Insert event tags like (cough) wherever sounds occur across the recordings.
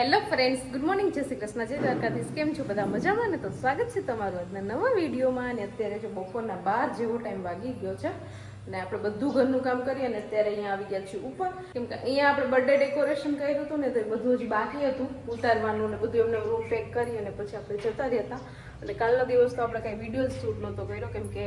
Hello friends good morning જય શ્રી કૃષ્ણ, જય દ્વારકાધીશ. કેમ છો બધા? મજામાં ને? તો સ્વાગત છે તમારું આજના નવા વિડીયોમાં અને અત્યારે જો બપોરના બાર જેવો ટાઈમ વાગી ગયો છે અને આપણે બધું ઘરનું કામ કરીએ અને અત્યારે અહીંયા આવી ગયા છીએ ઉપર. કેમ કે અહીંયા આપણે બર્થડે ડેકોરેશન કર્યું હતું ને તો એ બધું જ બાકી હતું. ઉતારવાનું ને બધું એમને રૂમ પેક કરી અને પછી આપણે જતા રહ્યા હતા. અને કાલનો દિવસ તો આપણે કાંઈ વીડિયો શૂટ નહોતો કર્યો. કેમ કે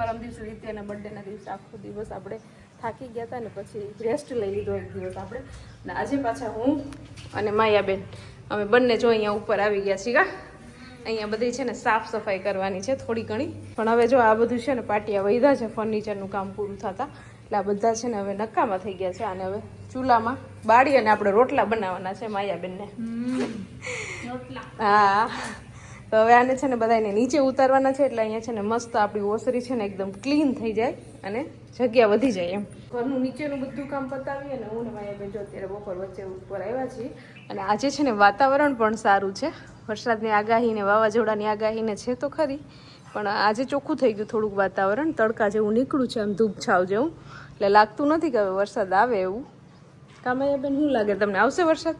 પરમ દિવસે અને બર્થડેના દિવસે આખો દિવસ આપણે થાકી ગયા હતા ને પછી રેસ્ટ લઈ લીધો એક દિવસ આપણે. અને આજે પાછા હું અને માયાબેન અમે બંને જો અહીંયા ઉપર આવી ગયા છીએ અહીંયા બધી છે ને સાફ સફાઈ કરવાની છે થોડી ઘણી. પણ હવે જો આ બધું છે ને પાટિયા વૈધા છે ફર્નિચરનું કામ પૂરું થતા. એટલે આ બધા છે ને હવે નકામા થઈ ગયા છે અને હવે ચૂલામાં બાળી અને આપણે રોટલા બનાવવાના છે માયાબેનને. હા. તો હવે આને છે ને બધાને નીચે ઉતારવાના છે એટલે અહીંયા છે ને મસ્ત આપણી ઓસરી છે ને એકદમ ક્લીન થઈ જાય અને જગ્યા વધી જાય એમ. ઘરનું નીચેનું બધું કામ પતાવી અને હું ને માયાબેન જો અત્યારે બપોર વચ્ચે ઉપર આવ્યા છીએ. અને આજે છે ને વાતાવરણ પણ સારું છે. વરસાદની આગાહી ને વાવાઝોડાની આગાહી ને છે તો ખરી પણ આજે ચોખ્ખું થઈ ગયું થોડુંક વાતાવરણ તડકા જેવું નીકળ્યું છે આમ ધૂપ છાવ જેવું. એટલે લાગતું નથી કે હવે વરસાદ આવે એવું. કામયાબેન શું લાગે તમને? આવશે વરસાદ?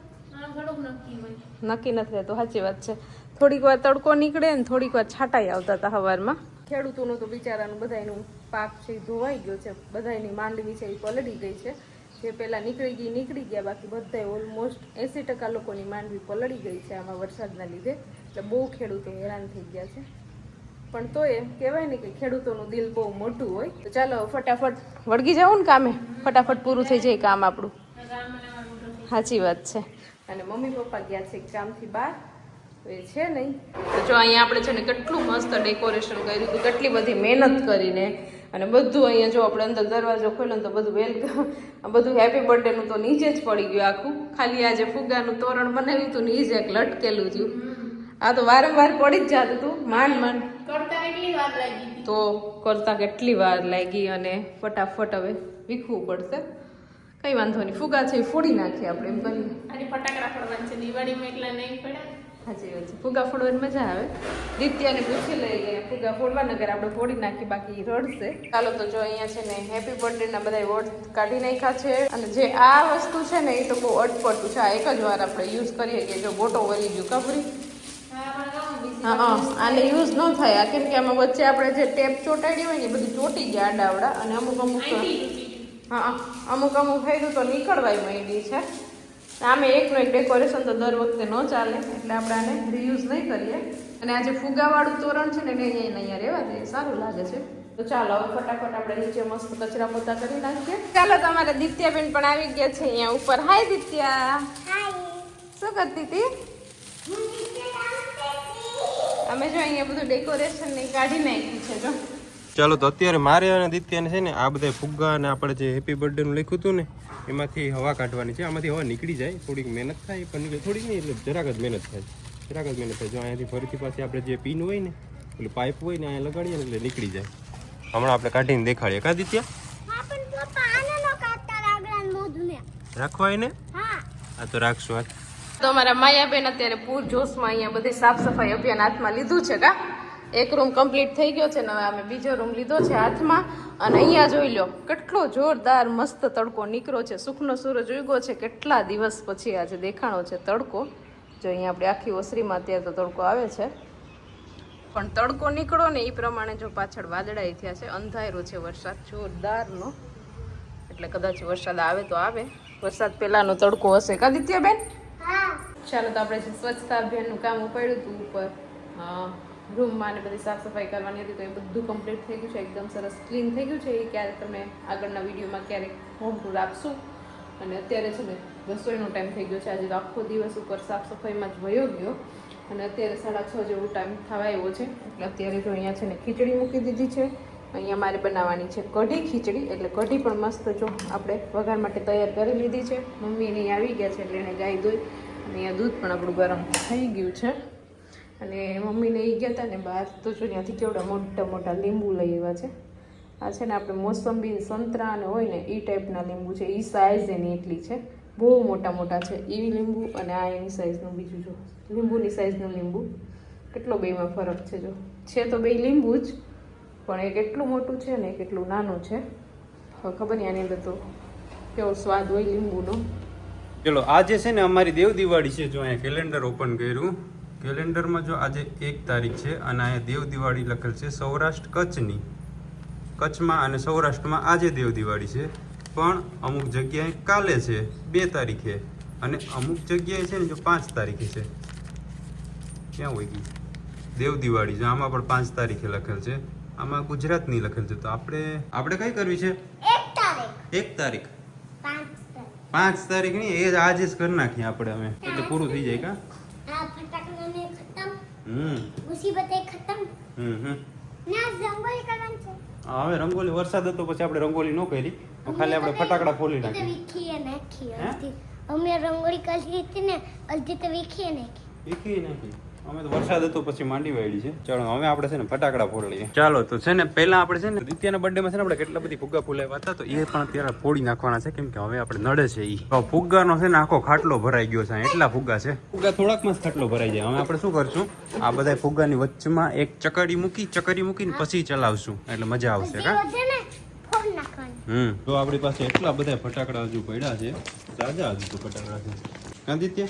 નક્કી નથી તો સાચી વાત છે. થોડીક વાર તડકો નીકળે ને થોડીક વાર છાંટાઈ આવતા હતા સવારમાં ખેડૂતોનું તો બિચારાનું બધાયનું પાક છે એ ધોવાઈ ગયો છે. બધાયની માંડવી છે એ પલળી ગઈ છે. જે પહેલાં નીકળી ગઈ, નીકળી ગયા, બાકી બધાય ઓલમોસ્ટ એંસી ટકા લોકોની માંડવી પલળી ગઈ છે આમાં વરસાદના લીધે. એટલે બહુ ખેડૂતો હેરાન થઈ ગયા છે. પણ તો એ કહેવાય ને કે ખેડૂતોનું દિલ બહુ મોટું હોય. તો ચાલો ફટાફટ વળગી જવું ને કામે? ફટાફટ પૂરું થઈ જાય કામ આપણું. સાચી વાત છે. અને મમ્મી પપ્પા ગયા છે કામથી બહાર. એ છે નહીં. તો જો અહીંયા આપણે છે ને કેટલું મસ્ત ડેકોરેશન કર્યું હતું કેટલી બધી મહેનત કરીને. અને બધું અહીંયા જો આપણે અંદર દરવાજો ખોલ્યો ને તો બધું વેલકમ બધું હેપી બર્થડેનું તો નીચે જ પડી ગયું આખું. ખાલી આ જે ફુગાનું તોરણ બનાવ્યું હતું ને એ જ એક લટકેલું થયું. આ તો વારંવાર પડી જ જતું હતું. માંડ માંડ કરતા કેટલી વાર લાગી તો કરતા કેટલી વાર લાગી અને ફટાફટ હવે વીખવું પડશે. કઈ વાંધો નહીં. ફુગા છે એ ફોડી નાખીએ આપણે એમ કરીએ. અને ફટાકડા ફોડવાના છે. દિવાળીમાં એકલા નહીં પડે સાચી વાત છે. ફુગા ફોડવાની મજા આવે. દિત્યાને પૂછી લઈએ ફુગા ફોડવા નગર આપણે ફોડી નાખી બાકી રડશે. ચાલો તો જો અહીંયા છે ને હેપી બર્થડે ના બધા વોટ કાઢી નાખ્યા છે. અને જે આ વસ્તુ છે ને એ તો બહુ અટપટું છે. આ એક જ વાર આપણે યુઝ કરીએ કે જો બોટો વળી ગયું કપરી હા હા આને યુઝ ન થાય. આ કેમ કે આમાં વચ્ચે આપણે જે ટેપ ચોટાડી હોય ને એ બધું ચોટી ગયા આડાવડા. અને અમુક અમુક હા અમુક અમુક થયું તો નીકળવાય માંડી છે. આમે એકનું એક ડેકોરેશન તો દર વખતે ન ચાલે એટલે આપણે આને રિયુઝ નહીં કરીએ. અને આ જે ફુગાવાળું તોરણ છે ને એને અહીંયા અહીંયા રહેવા દઈએ. સારું લાગે છે. તો ચાલો હવે ફટાફટ આપણે નીચે મસ્ત કચરા પોતા કરી નાખીએ. ચાલો તમારે દિત્યાબેન પણ આવી ગયા છે અહીંયા ઉપર. હાય દિત્યા. શું કરતી હતી? અમે જો અહીંયા બધું ડેકોરેશન ને કાઢી નાખ્યું છે જો. ચાલો તો અત્યારે મારે અને દિત્યાને છે ને આ બધા ફુગ્ગા અને આપણે જે હેપી બર્થડેનું લખ્યું હતું ને એમાંથી હવા કાઢવાની છે. આમાંથી હવા નીકળી જાય થોડીક મહેનત થાય પણ નીકળે થોડીક નહીં એટલે જરાક જ મહેનત થાય. જરાક જ મહેનત થાય. જો અહીંયાથી ફરીથી પાછી આપણે જે પિન હોય ને પેલું પાઇપ હોય ને અહીંયા લગાડીએ ને એટલે નીકળી જાય. હમણાં આપણે કાઢીને દેખાડીએ. કા દિત્યા? રાખવા એને હા. આ તો રાખશું તો અમારા માયાબેન અત્યારે પૂર જોશમાં અહીંયા બધી સાફ સફાઈ અભિયાન હાથમાં લીધું છે કા? એક રૂમ કમ્પ્લીટ થઈ ગયો છે ને હવે અમે બીજો રૂમ લીધો છે હાથમાં. અને અહીંયા જોઈ લો કેટલો જોરદાર મસ્ત તડકો નીકળ્યો છે. સુખનો સૂરજ ઉગ્યો છે. કેટલા દિવસ પછી આજે દેખાણો છે તડકો. જો અહીંયા આપણે આખી ઓસરીમાં અત્યારે તો તડકો આવે છે. પણ તડકો નીકળો ને એ પ્રમાણે જો પાછળ વાદળાઈ થયા છે અંધારો છે વરસાદ જોરદારનો. એટલે કદાચ વરસાદ આવે તો આવે. વરસાદ પહેલાંનો તડકો હશે. કાદિત્યબેન? હા. ચાલો તો આપણે જે સ્વચ્છતા અભિયાનનું કામ ઉપાડ્યું હતું ઉપર રૂમમાં ને બધી સાફ સફાઈ કરવાની હતી તો એ બધું કમ્પ્લીટ થઈ ગયું છે. એકદમ સરસ ક્લીન થઈ ગયું છે. એ ક્યારેક તમે આગળના વિડીયોમાં ક્યારેક હોમ ટૂર આપશું. અને અત્યારે છે ને રસોઈનો ટાઈમ થઈ ગયો છે. આજે તો આખો દિવસ ઉપર સાફ સફાઈમાં જ વયો ગયો. અને અત્યારે સાડા છ જેવો ટાઈમ થવા આવ્યો છે. અત્યારે જો અહીંયા છે ને ખીચડી મૂકી દીધી છે. અહીંયા મારે બનાવવાની છે કઢી ખીચડી. એટલે કઢી પણ મસ્ત જો આપણે વઘાર માટે તૈયાર કરી લીધી છે. મમ્મી એની આવી ગયા છે એટલે એને ગાય દોઈ અને અહીંયા દૂધ પણ આપણું ગરમ થઈ ગયું છે. અને મમ્મીને એ ગયા હતા ને બહાર, તો જો ત્યાંથી કેવડા મોટા મોટા લીંબુ લઈ આવ્યા છે. આ છે ને આપણે મોસંબી, સંતરા અને હોય ને એ ટાઈપના લીંબુ છે. એ સાઇઝ એની એટલી છે. બહુ મોટા મોટા છે. એ લીંબુ અને આ એની સાઇઝનું બીજું જો. લીંબુની સાઇઝનું લીંબુ. કેટલો બેમાં ફરક છે જો. છે તો બે લીંબુ જ, પણ એક એટલું મોટું છે ને એક એટલું નાનું છે. ખબર નહીં આની અંદર તો કેવો સ્વાદ હોય લીંબુનો. ચલો આજે છે ને અમારી દેવ દિવાળી છે જો અહીંયા કેલેન્ડર ઓપન કર્યું કેલેન્ડરમાં જો આજે એક તારીખ છે અને અહીંયા દેવ દિવાળી લખેલ છે સૌરાષ્ટ્ર કચ્છની. કચ્છમાં અને સૌરાષ્ટ્રમાં આજે દેવ દિવાળી છે પણ અમુક જગ્યાએ કાલે છે બે તારીખે. અને અમુક જગ્યાએ છે ને જો પાંચ તારીખે છે. ક્યાં હોય ગઈ દેવ દિવાળી જો આમાં પણ પાંચ તારીખે લખેલ છે. આમાં ગુજરાતની લખેલ છે તો આપણે આપણે કઈ કરવી છે? એક તારીખ. પાંચ તારીખ. નહીં એ જ આજે જ કરી નાખીએ આપણે અમે. એટલે પૂરું થઈ જાય કા આ ફટાકડાને ખતમ હમ મુસીબતે ખતમ. હમ હમ. ના રંગોલી કરવાનું છે. હવે રંગોલી વરસાદ હતો પછી આપણે રંગોલી ન કરી. ખાલી આપણે ફટાકડા ફોલી એ તો નાખી વીખીએ નાખી હે? અમે રંગોળી કરી હતી ને અડધી તો વીખીએ નાખી. એકી નાખી અમે તો વરસાદ હતો પછી માંડી વાળી છે. ચાલો હવે આપણે છે ને ફટાકડા ફોડીએ ચાલો તો છે ને પહેલા આપણે છે ને દિત્યાના બર્થડે માં છે ને આપણે કેટલા બધી ફુગ્ગા ફૂલાવ્યા હતા તો એ પણ અત્યારે ફોડી નાખવાના છે કેમ કે હવે આપણે નડે છે એ તો ફુગ્ગાનો છે ને આખો ખાટલો ભરાઈ ગયો છે એટલા ફુગ્ગા છે. ફુગ્ગા થોડાકમાં જ ખાટલો ભરાઈ જાય. હવે આપણે શું કરશું? આ બધા ફુગ્ગાની વચ્ચેમાં એક ચકડી મૂકી ચકરી મૂકીને પછી ચલાવશું. એટલે મજા આવશે કા? ફોડ હમ. તો આપણી પાસે એટલા બધા ફટાકડા હજુ પડ્યા છે. જાજા હજુ તો ફટાકડા છે. આદિત્ય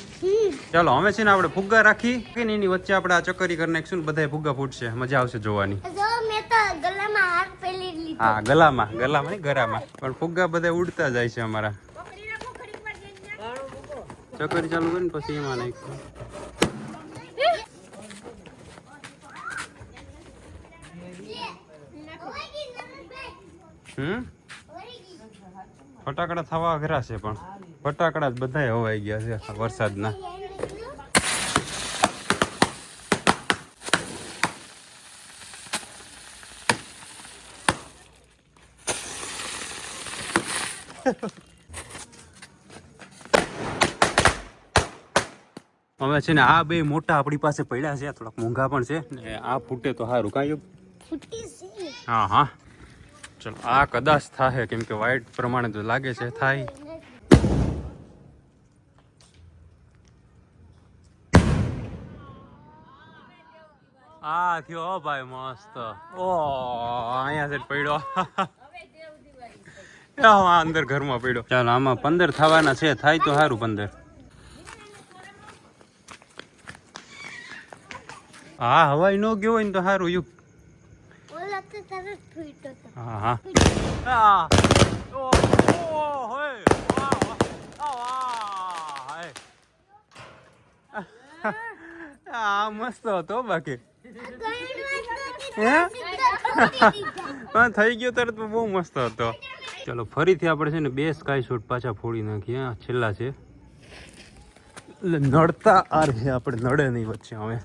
ચાલો હવે છે ને આપણે ફુગ્ગા રાખી કે ને એની વચ્ચે આપણે આ ચક્કરી કરી નાખશું ને બધા ફુગ્ગા ફૂટશે. મજા આવશે જોવાની. જો મેં તો ગળામાં હાર પહેરી લીધો. હા ગલામાં ગલામાં નહીં ગરામાં. પણ ફુગ્ગા બધા ઉડતા જાય છે અમારા. ચક્કરી ચાલુ કરીને પછી એમાં નાખીશું. હમ. ફટાકડા થવા અઘરા છે પણ. ફટાકડા જ બધા હવાઈ ગયા છે આ વરસાદના. હવે છે ને આ બે મોટા આપણી પાસે પડ્યા છે થોડાક મોંઘા પણ છે. ને આ ફૂટે તો સારું કાંઈ હા હા. ચલો આ કદાચ થાય કેમ કે વાઇટ પ્રમાણે તો લાગે છે થાય. આ થયો ભાઈ મસ્ત. ઓ અહીંયા સેટ પડ્યો. અંદર ઘરમાં પડ્યો. ચાલો આમાં પંદર થવાના છે. થાય તો સારું પંદર. હા હવાઈ નો ગયો હોય ને તો સારું યુગ હા. હા. આ મસ્ત હતો બાકી. હે? પણ (laughs) થઈ ગયો તરત બહુ મસ્ત હતો. ચલો ફરીથી આપણે છે ને બે સ્કાય શૂટ પાછા ફોડી નાખીએ. છેલ્લા છે. એટલે નડતા આર છે આપણે નડે નહીં વચ્ચે હવે.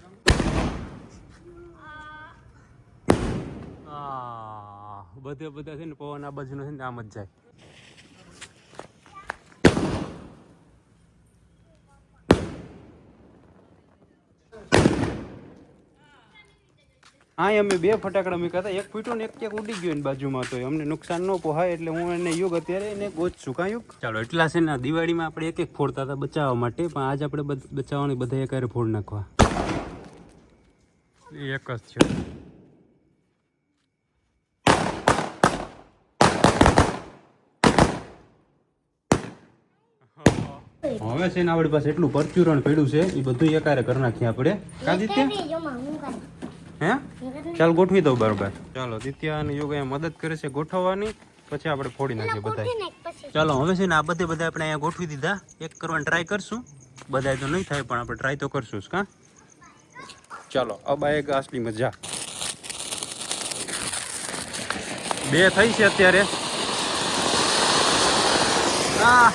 આ બધે બધા છે ને પવન આ બાજુનો છે ને આમ જ જાય. હા અમે બે ફટાકડા મૂક્યા હતા. એક ફૂટ્યો ને એક ક્યાંક ઉડી ગયો ને બાજુમાં તો અમને નુકસાન ન પોહાય એટલે હું એને યુગ અત્યારે એને ગોચશું કાં યુગ? ચાલો એટલા છે ને દિવાળીમાં આપણે એક એક ફોડતા હતા બચાવવા માટે પણ આજ આપણે બધ- બચાવવાની બધા એકારે ફોડ નાખવા. એક જ છે. હવે છે ને આપણી પાસે એટલું પરચુરણ પડ્યું છે એ બધું એકારે કરી નાખીએ આપણે. કાદિત્ય? હું? ચાલ ગોઠવી દઉં બરોબર. ચાલો દિત્યા અને યોગ મદદ કરે છે ગોઠવવાની. પછી આપણે ફોડી નાખીએ બધા ચાલો હવે છે ને આ બધે બધા આપણે અહીંયા ગોઠવી દીધા. એક કરવાની ટ્રાય કરશું. બધા તો નહીં થાય પણ આપણે ટ્રાય તો કરશું જ, કાં? ચાલો અબ આ એક આસલી મજા બે થઈ છે અત્યારે. આ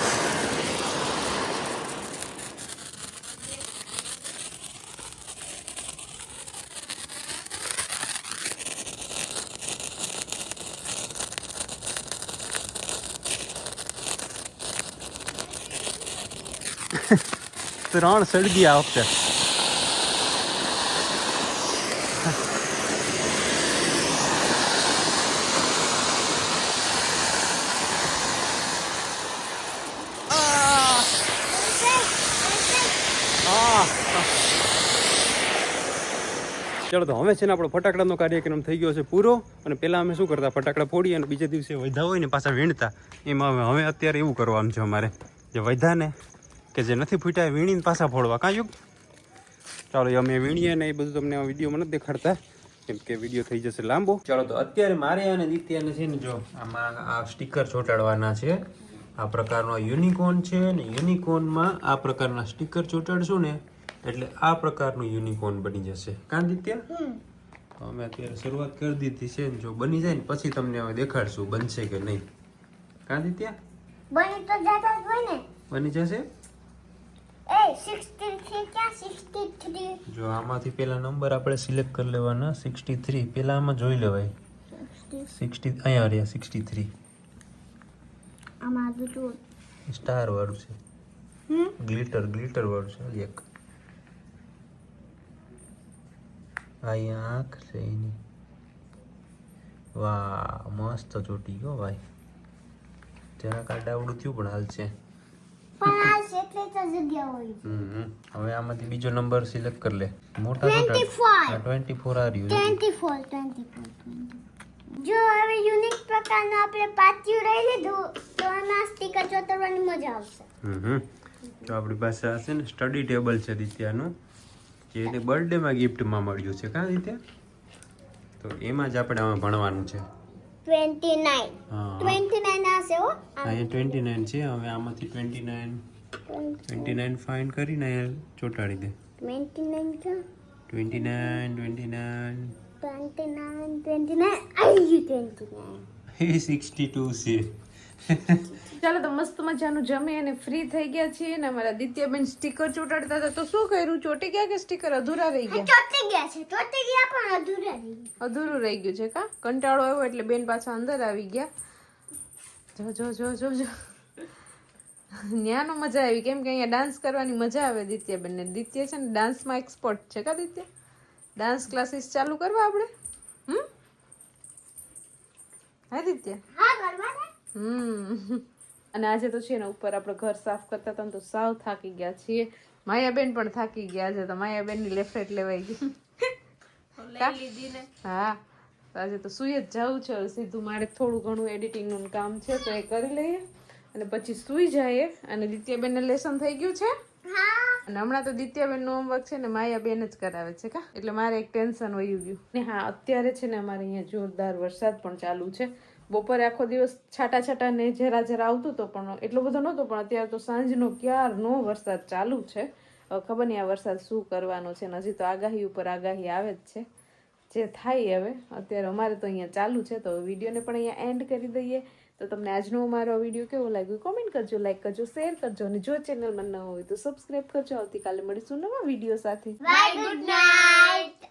ત્રણ સળગી આ વખતે ચાલો તો હવે છે ને આપણો ફટાકડાનો કાર્યક્રમ થઈ ગયો છે પૂરો. અને પહેલાં અમે શું કરતા? ફટાકડા ફોડી અને બીજા દિવસે વધા હોય ને પાછા વીણતા. એમાં હવે અત્યારે એવું કરવાનું છે અમારે. જે વધા ને કે જે નથી ફૂટ્યા એ વીણીને પાછા ફોડવા. કાં યુગ? ચાલો અમે વીણીએ ને એ બધું તમને આ વિડીયોમાં નથી દેખાડતા. કેમ કે વીડિયો થઈ જશે લાંબો. ચાલો તો અત્યારે મારે અને દિત્યાને છે ને જો આમાં આ સ્ટીકર ચોંટાડવાના છે. આ પ્રકારનો યુનિકોર્ન છે ને યુનિકોર્નમાં આ પ્રકારના સ્ટીકર ચોંટાડશું ને એટલે આ પ્રકારનું યુનિકોર્ન બની જશે. કાં દિત્યા? તો અમે અત્યારે શરૂઆત કરી દીધી છે ને જો બની જાય ને પછી તમને હવે દેખાડશું બનશે કે નહીં. કાં દિત્યા? બની તો જતા જ હોય ને. બની જશે એ સિક્સટી થ્રી ક્યાં સિક્સટી થ્રી જો આમાંથી પેલા નંબર આપણે સિલેક્ટ કરી લેવાના સિક્સટી થ્રી પેલા આમાં જોઈ લેવાય. સિક્સટી અહીંયા રહ્યા સિક્સટી થ્રી સ્ટાર વાળું છે. ગ્લિટર ગ્લિટર વાળું છે એક. અહીંયા આંખ છે એની. વાહ મસ્ત ચોટી ગયો ભાઈ. જરાક આવડું થયું પણ હાલ છે એટલે તો જગ્યા હોય હમ હવે આમાંથી બીજો નંબર સિલેક્ટ કરી લે. મોટા 25. ટ્વેન્ટી ફોર આ રહ્યું ટ્વેન્ટી ફોર ટ્વેન્ટી ફોર જો હવે યુનિક પ્રકારનો આપણે પાટિયું રહી લીધું તો આના સ્ટીકર ચોતરવાની મજા આવશે. હમ તો આપણી પાસે આ છે ને સ્ટડી ટેબલ છે દિત્યાનું જે એને બર્થડેમાં ગિફ્ટમાં મળ્યું છે. કાં દિત્યા? તો એમાં જ આપણે આમાં ભણવાનું છે. ટ્વેન્ટી નાઇન હા ટ્વેન્ટી નાઇન હો. ટ્વેન્ટી નાઇન છે. હવે આમાંથી twenty nine twenty nine fine કરીને ચોંટાડી દે. Twenty nine twenty nine twenty nine twenty nine twenty nine ગયું ટ્વેન્ટી નાઇન સિક્સટી ટુ છે. ચાલો તો મસ્ત મજાનું જમી અને ફ્રી થઈ ગયા છીએ ને અમારા દિત્યાબેન સ્ટીકર ચોટાડતા હતા. તો શું કર્યું? ચોટી ગયા કે સ્ટીકર અધૂરા રહી ગયા? ચોટી ગયા છે. ચોટી ગયા પણ અધૂરા રહી ગયા. અધૂરું રહી ગયું છે કા? કંટાળો આવ્યો એટલે બેન પાછા અંદર આવી ગયા. જો જો જો જો જો. (laughs) ન્યાનો મજા આવી. કેમ કે અહીંયા ડાન્સ કરવાની મજા આવે દિત્ય બંને દિત્ય છે ને ડાન્સમાં એક્સપર્ટ છે કા દિત્ય? ડાન્સ ક્લાસીસ ચાલુ કરવા આપણે? હમ? હા દિત્ય હમ. (laughs) અને આજે તો છે ને ઉપર આપણે ઘર સાફ કરતા હતા તો સાવ થાકી ગયા છીએ. માયાબેન પણ થાકી ગયા છે તો માયાબેનની લેફ્ટ લેવાઈ ગઈ. હા આજે તો સુઈ જ જવું છે. સીધું મારે થોડું ઘણું એડિટિંગનું કામ છે તો એ કરી લઈએ. અને પછી સુઈ જઈએ અને દિત્યાબેન લેસન થઈ ગયું છે. હા. અને હમણાં તો દિત્યાબેનનું હોમવર્ક છે ને માયાબેન જ કરાવે છે કા? એટલે મારે એક ટેન્શન વયું ગયું. ને હા અત્યારે છે ને અમારે અહીંયા જોરદાર વરસાદ પણ ચાલુ છે. બપોરે આખો દિવસ છાટા છાટા ને જરા જરા આવતું તો પણ એટલો બધો નહોતો પણ અત્યારે તો સાંજનો ક્યારનો વરસાદ ચાલુ છે. ખબર નહીં આ વરસાદ શું કરવાનો છે ને હજી તો આગાહી ઉપર આગાહી આવે જ છે. જે થાય હવે અત્યારે અમારે તો અહીંયા ચાલુ છે તો વિડીયોને પણ અહીંયા એન્ડ કરી દઈએ. તો તમને આજનો અમારો વીડિયો કેવો લાગ્યો? કોમેન્ટ કરજો લાઈક કરજો શેર કરજો અને જો ચેનલમાં ન હોય તો સબસ્ક્રાઈબ કરજો. આવતીકાલે મળીશું નવા વીડિયો સાથે. Bye good night